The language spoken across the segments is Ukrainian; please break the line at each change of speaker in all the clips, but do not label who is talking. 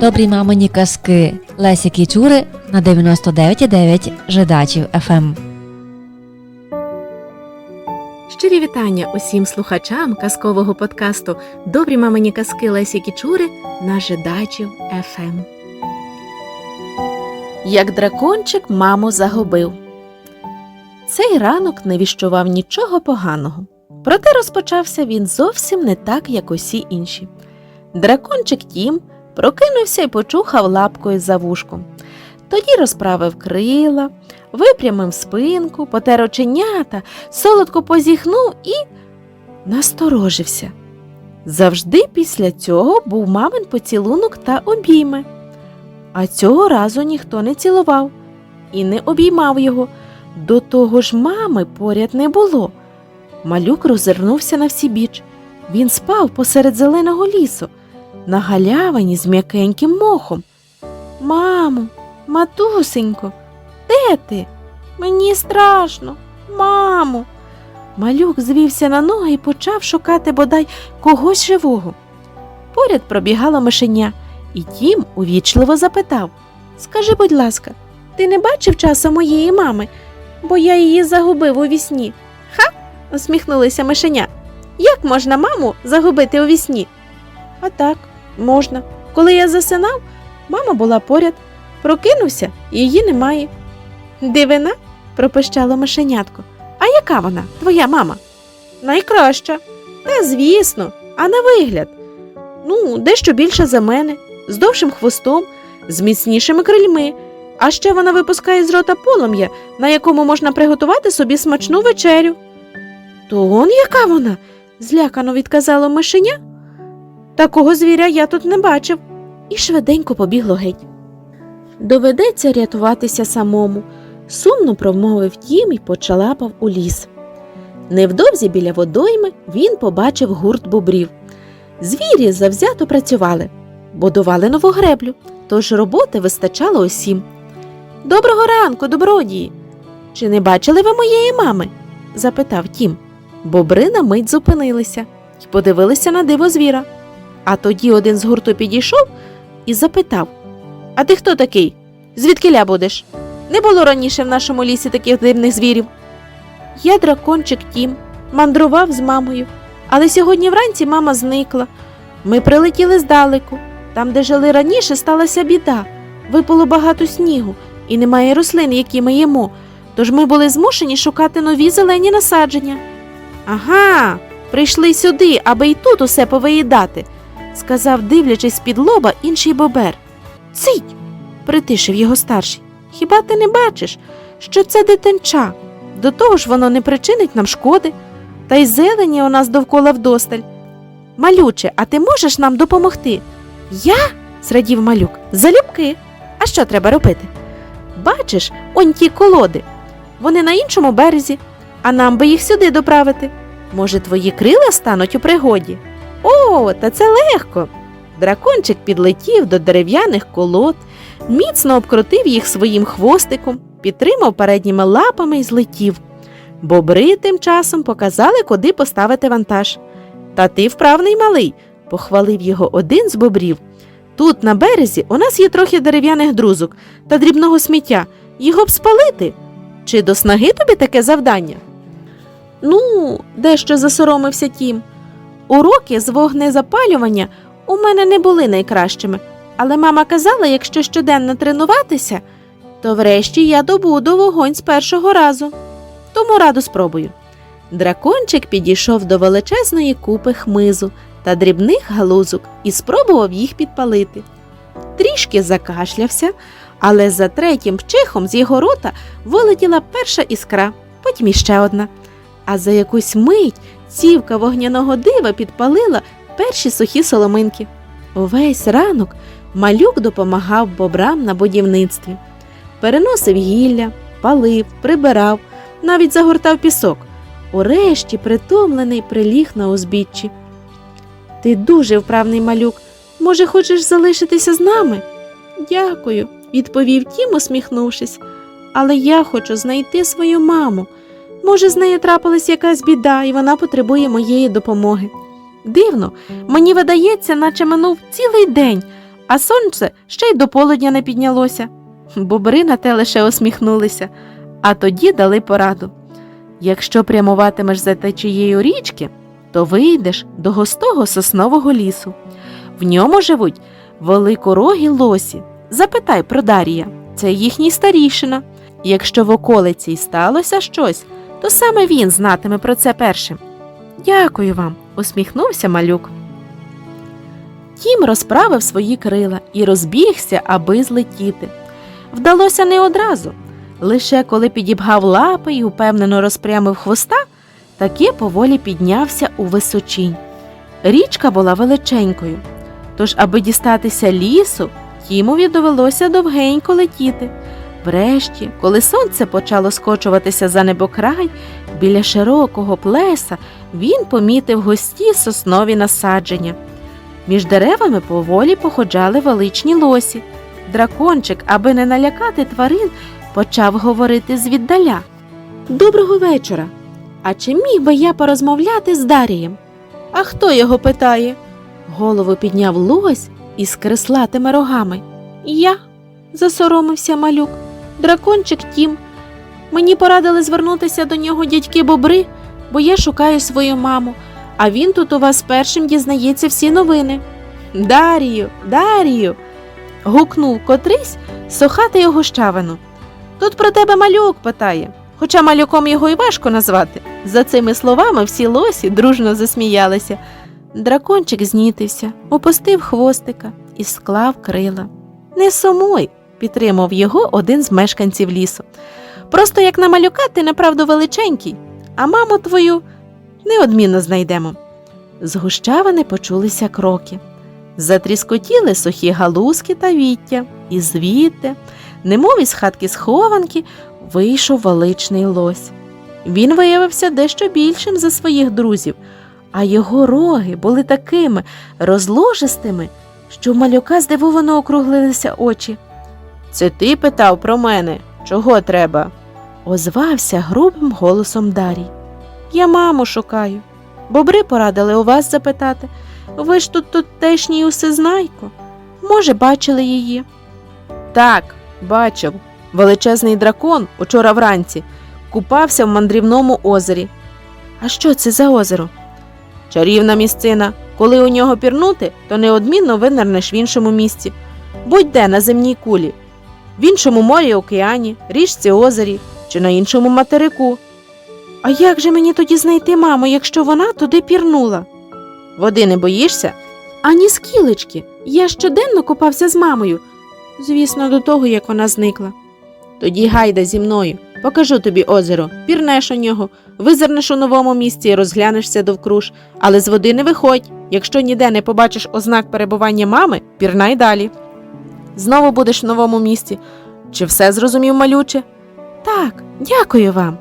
Добрі мамині казки Лесі Кічури на 99,9 Жидачів Ем. ФМ.
Щирі вітання усім слухачам казкового подкасту Добрі мамині казки Лесі Кічури на жидачів ФМ. Як дракончик маму загубив. Цей ранок не віщував нічого поганого. Проте розпочався він зовсім не так, як усі інші. Дракончик Тім прокинувся і почухав лапкою за вушком. Тоді розправив крила, випрямив спинку, потер оченята, солодко позіхнув і насторожився. Завжди після цього був мамин поцілунок та обійми. А цього разу ніхто не цілував і не обіймав його. До того ж мами поряд не було. Малюк розвернувся на всі біч. Він спав посеред зеленого лісу, на галявині з м'якеньким мохом. Мамо, матусенько, де ти? Мені страшно, мамо. Малюк звівся на ноги і почав шукати бодай когось живого. Поряд пробігало мишеня, і тім увічливо запитав Скажи, будь ласка, ти не бачив часу моєї мами, бо я її загубив у вісні. Ха. усміхнулися мишеня. Як можна маму загубити у вісні? А так, можна. Коли я засинав, мама була поряд. Прокинувся, її немає. Дивина? пропищало мишенятко. А яка вона, твоя мама? Найкраща. Та звісно, а на вигляд. Ну, дещо більше за мене, з довшим хвостом, з міцнішими крильми. А ще вона випускає з рота полум'я, на якому можна приготувати собі смачну вечерю. То он яка вона? злякано відказало мишеня. Такого звіря я тут не бачив, і швиденько побігло геть. Доведеться рятуватися самому, сумно промовив тім і почалапав у ліс. Невдовзі біля водойми він побачив гурт бобрів. Звірі завзято працювали, будували нову греблю, тож роботи вистачало усім. Доброго ранку, добродії. Чи не бачили ви моєї мами? запитав тім. Бобри на мить зупинилися і подивилися на диво звіра. А тоді один з гурту підійшов і запитав А ти хто такий? Звідкиля будеш? Не було раніше в нашому лісі таких дивних звірів. Я дракончик Тім, мандрував з мамою, але сьогодні вранці мама зникла. Ми прилетіли здалеку. Там, де жили раніше, сталася біда. Випало багато снігу, і немає рослин, які ми їмо. Тож ми були змушені шукати нові зелені насадження. Ага, прийшли сюди, аби й тут усе повиїдати, сказав, дивлячись під лоба інший бобер. Цить. притишив його старший. Хіба ти не бачиш, що це дитинча? До того ж воно не причинить нам шкоди, та й зелені у нас довкола вдосталь. Малюче, а ти можеш нам допомогти? Я? зрадів малюк. Залюбки. А що треба робити? Бачиш, он ті колоди. Вони на іншому березі, а нам би їх сюди доправити. Може, твої крила стануть у пригоді? О, та це легко. Дракончик підлетів до дерев'яних колод, міцно обкрутив їх своїм хвостиком, підтримав передніми лапами і злетів. Бобри тим часом показали, куди поставити вантаж. Та ти вправний малий, похвалив його один з бобрів. Тут, на березі, у нас є трохи дерев'яних друзок та дрібного сміття. Його б спалити. Чи до снаги тобі таке завдання? Ну, дещо засоромився тім. Уроки з вогнезапалювання у мене не були найкращими, але мама казала, якщо щоденно тренуватися, то врешті я добуду вогонь з першого разу. Тому раду спробую. Дракончик підійшов до величезної купи хмизу та дрібних галузок і спробував їх підпалити. Трішки закашлявся, але за третім вчихом з його рота вилетіла перша іскра, потім іще одна. А за якусь мить цівка вогняного дива підпалила перші сухі соломинки. Увесь ранок малюк допомагав бобрам на будівництві. Переносив гілля, палив, прибирав, навіть загортав пісок. Урешті притомлений приліг на узбіччі. Ти дуже вправний малюк. Може, хочеш залишитися з нами? Дякую, відповів Тім, усміхнувшись. Але я хочу знайти свою маму. Може, з нею трапилась якась біда, і вона потребує моєї допомоги. Дивно, мені видається, наче минув цілий день, а сонце ще й до полудня не піднялося. Бобри на те лише усміхнулися, а тоді дали пораду. Якщо прямуватимеш за течією річки, то вийдеш до густого соснового лісу. В ньому живуть великорогі лосі. Запитай про Дарія, це їхній старішина. Якщо в околиці й сталося щось, то саме він знатиме про це першим. Дякую вам, усміхнувся малюк. Тім розправив свої крила і розбігся, аби злетіти. Вдалося не одразу. Лише коли підібгав лапи і упевнено розпрямив хвоста, таки поволі піднявся у височінь. Річка була величенькою, тож, аби дістатися лісу, Тімові довелося довгенько летіти. Врешті, коли сонце почало скочуватися за небокрай, біля широкого плеса він помітив густі соснові насадження. Між деревами поволі походжали величні лосі. Дракончик, аби не налякати тварин, почав говорити звіддаля. Доброго вечора. А чи міг би я порозмовляти з Дарієм? А хто його питає? Голову підняв лось із креслатими рогами. Я, засоромився малюк. Дракончик Тім. Мені порадили звернутися до нього дядьки бобри, бо я шукаю свою маму, а він тут у вас першим дізнається всі новини. Дарію, Дарію. гукнув котрийсь сохати його щавину. Тут про тебе малюк питає, хоча малюком його й важко назвати. За цими словами всі лосі дружно засміялися. Дракончик знітився, опустив хвостика і склав крила. Не сумуй, підтримав його один з мешканців лісу. Просто як на малюка ти направду величенький, а маму твою неодмінно знайдемо. З гущавини почулися кроки. Затріскотіли сухі галузки та віття, і звідти, немов із хатки схованки, вийшов величний лось. Він виявився дещо більшим за своїх друзів, а його роги були такими розложистими, що в малюка здивовано округлилися очі. Це ти питав про мене? Чого треба? озвався грубим голосом Дарій. Я маму шукаю. Бобри порадили у вас запитати. Ви ж тут тутешній усезнайко. Може, бачили її? Так, бачив. Величезний дракон учора вранці купався в мандрівному озері. А що це за озеро? Чарівна місцина. Коли у нього пірнути, то неодмінно винернеш в іншому місці. Будь-де на земній кулі, в іншому морі, океані, річці озері чи на іншому материку. А як же мені тоді знайти маму, якщо вона туди пірнула? Води не боїшся? Ані скілечки. Я щоденно купався з мамою. Звісно, до того, як вона зникла. Тоді гайда зі мною, покажу тобі озеро, пірнеш у нього, визирнеш у новому місці і розглянешся довкруж, але з води не виходь. Якщо ніде не побачиш ознак перебування мами, пірнай далі. Знову будеш в новому місці. Чи все зрозумів, малюче? Так, дякую вам.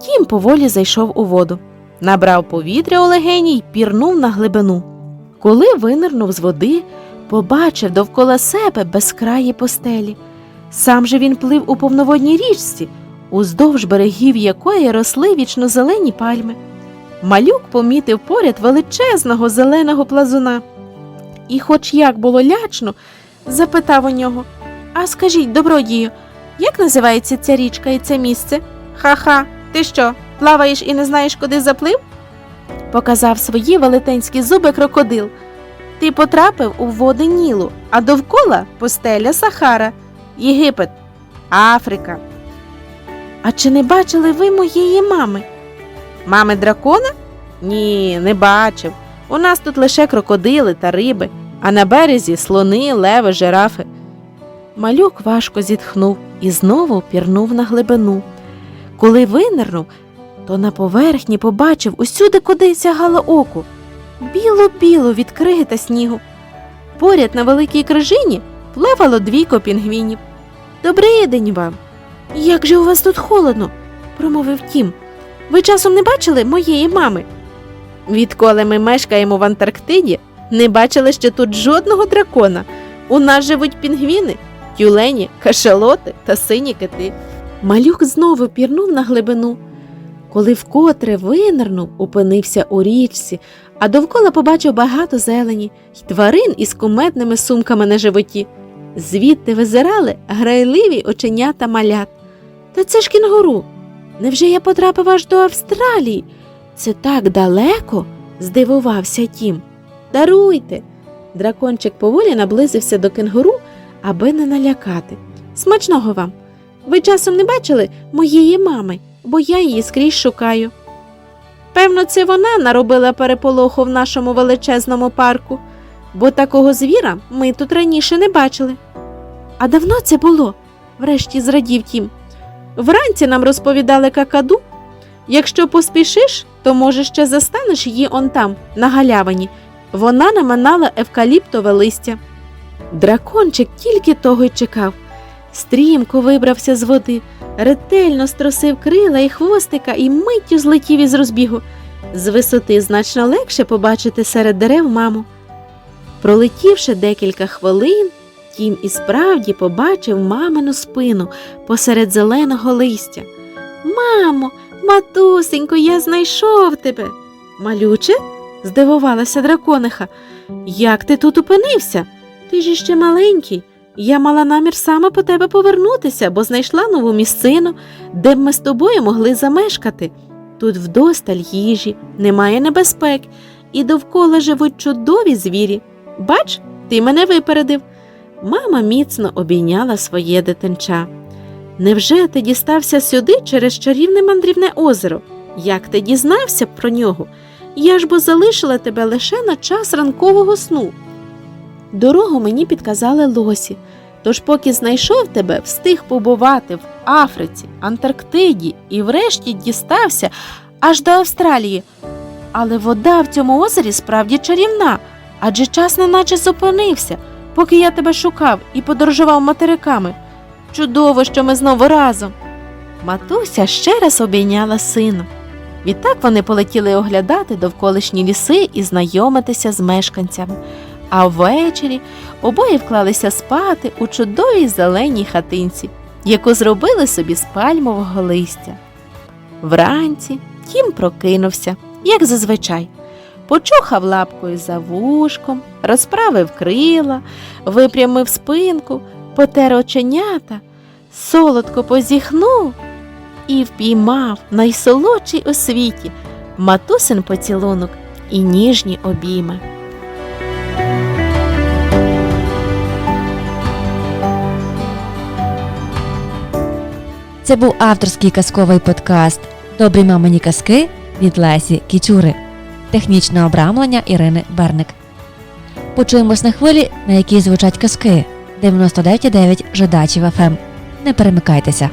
Тім поволі зайшов у воду, набрав повітря у легені й пірнув на глибину. Коли винирнув з води, побачив довкола себе безкраї постелі. Сам же він плив у повноводній річці, уздовж берегів якої росли вічнозелені пальми. Малюк помітив поряд величезного зеленого плазуна. І, хоч як було лячно, запитав у нього А скажіть, добродію, як називається ця річка і це місце? Ха-ха, ти що, плаваєш і не знаєш, куди заплив? Показав свої велетенські зуби крокодил. Ти потрапив у води Нілу, а довкола постеля Сахара, Єгипет, Африка. А чи не бачили ви моєї мами? Мами дракона? Ні, не бачив. У нас тут лише крокодили та риби, а на березі слони, леви, жирафи. Малюк важко зітхнув і знову пірнув на глибину. Коли винирнув, то на поверхні побачив усюди, куди сягало око. Біло-біло від криги та снігу. Поряд на великій крижині плавало двійко пінгвінів. Добрий день вам. Як же у вас тут холодно, промовив Тім. Ви часом не бачили моєї мами? Відколи ми мешкаємо в Антарктиді, не бачили ще тут жодного дракона. У нас живуть пінгвіни, тюлені, кашалоти та сині кити. Малюк знову пірнув на глибину. коли вкотре винирнув, опинився у річці, а довкола побачив багато зелені й тварин із куметними сумками на животі. Звідти визирали грайливі оченята малят. Та це ж кінгуру. Невже я потрапив аж до Австралії? Це так далеко? здивувався Тім. Даруйте. Дракончик поволі наблизився до кенгуру, аби не налякати. Смачного вам. Ви часом не бачили моєї мами, бо я її скрізь шукаю. Певно, це вона наробила переполоху в нашому величезному парку, бо такого звіра ми тут раніше не бачили. А давно це було? врешті зрадів Тім. Вранці нам розповідали какаду. Якщо поспішиш, то може ще застанеш її он там, на галявині. Вона наминала евкаліптове листя. Дракончик тільки того й чекав. Стрімко вибрався з води, ретельно стросив крила і хвостика і миттю злетів із розбігу. З висоти значно легше побачити серед дерев маму. Пролетівши декілька хвилин, Тім і справді побачив мамину спину посеред зеленого листя. Мамо, матусенько, я знайшов тебе. Малюче? Здивувалася дракониха. Як ти тут опинився? Ти ж іще маленький. Я мала намір саме по тебе повернутися, бо знайшла нову місцину, де б ми з тобою могли замешкати. Тут вдосталь їжі, немає небезпек, і довкола живуть чудові звірі. Бач, ти мене випередив. Мама міцно обійняла своє дитинча. Невже ти дістався сюди через чарівне мандрівне озеро? Як ти дізнався про нього? Я ж бо залишила тебе лише на час ранкового сну. Дорогу мені підказали лосі, тож поки знайшов тебе, встиг побувати в Африці, Антарктиді і врешті дістався аж до Австралії. Але вода в цьому озері справді чарівна, адже час неначе зупинився, поки я тебе шукав і подорожував материками. Чудово, що ми знову разом. Матуся ще раз обійняла сина. Відтак вони полетіли оглядати довколишні ліси і знайомитися з мешканцями. А ввечері обоє вклалися спати у чудовій зеленій хатинці, яку зробили собі з пальмового листя. Вранці Тім прокинувся, як зазвичай, почухав лапкою за вушком, розправив крила, випрямив спинку, потер оченята, солодко позіхнув і впіймав найсолодший у світі матусин поцілунок і ніжні обійми.
Це був авторський казковий подкаст Добрі мамині казки від Лесі Кічури. Технічне обрамлення Ірини Берник. Почуємось на хвилі, на якій звучать казки 99,9 Жидачів ФМ. Не перемикайтеся.